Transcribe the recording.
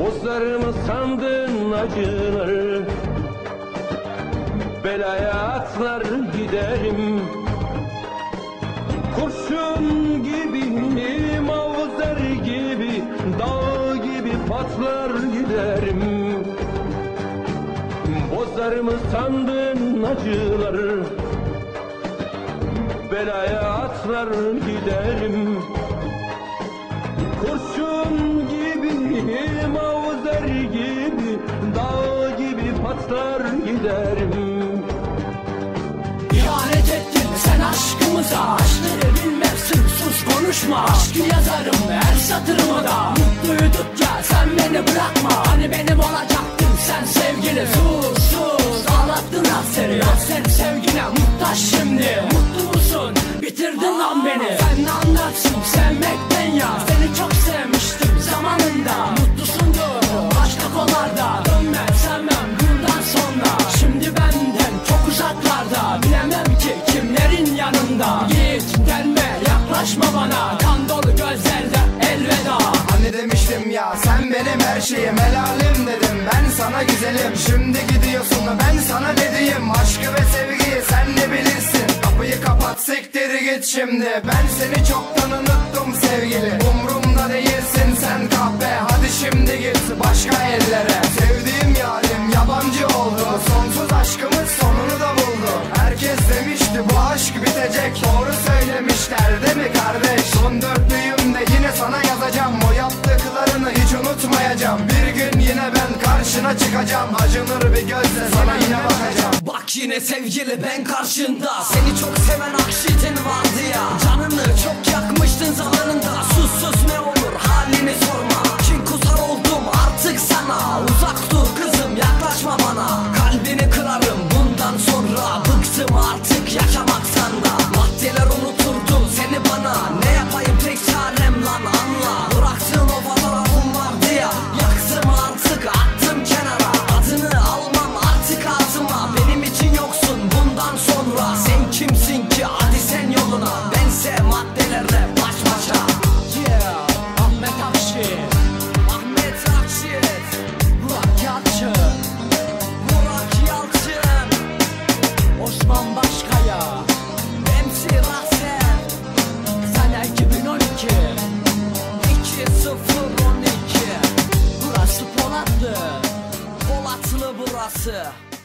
Bozlar mı sandın acıları. Belaya atlar giderim. Kurşun gibi, mavzer gibi Dağ gibi patlar giderim. Bozar mı sandın acıları. Belaya atlar giderim giderim İhanet ettin sen aşkımıza. Aşkları bilmezsin sus konuşma. Aşkı yazarım her satırıma da. Mutluyduk ya sen beni bırakma. Hani benim olacaktın sen sevgili. Sus sus ağlattın hasret Hasret sevgine muhtaç şimdi. Mutlu musun? Bitirdin lan beni yaklaşma bana. Kan dolu gözlerde elveda. Hani demiştim ya sen benim her şeyim. Helalim dedim Ben sana güzelim. Şimdi gidiyorsun ben sana ne diyeyim Aşkı ve sevgiyi sen ne bilirsin. Kapıyı kapat siktir git şimdi. Ben seni çoktan unuttum sevgili. Umrumda değilsin sen kahpe. Hadi şimdi git başka ellere Sevdiğim yarim yabancı oldu. Sonsuz aşkımız sonunu da buldu. Herkes demişti bu aşk bitecek yine ben karşına çıkacağım. Acınır bir gözle sana yine bakacağım. Bak yine sevgili ben karşında. Seni çok seven akşitin vardı ya. Canını çok yakmıştın zamanında classe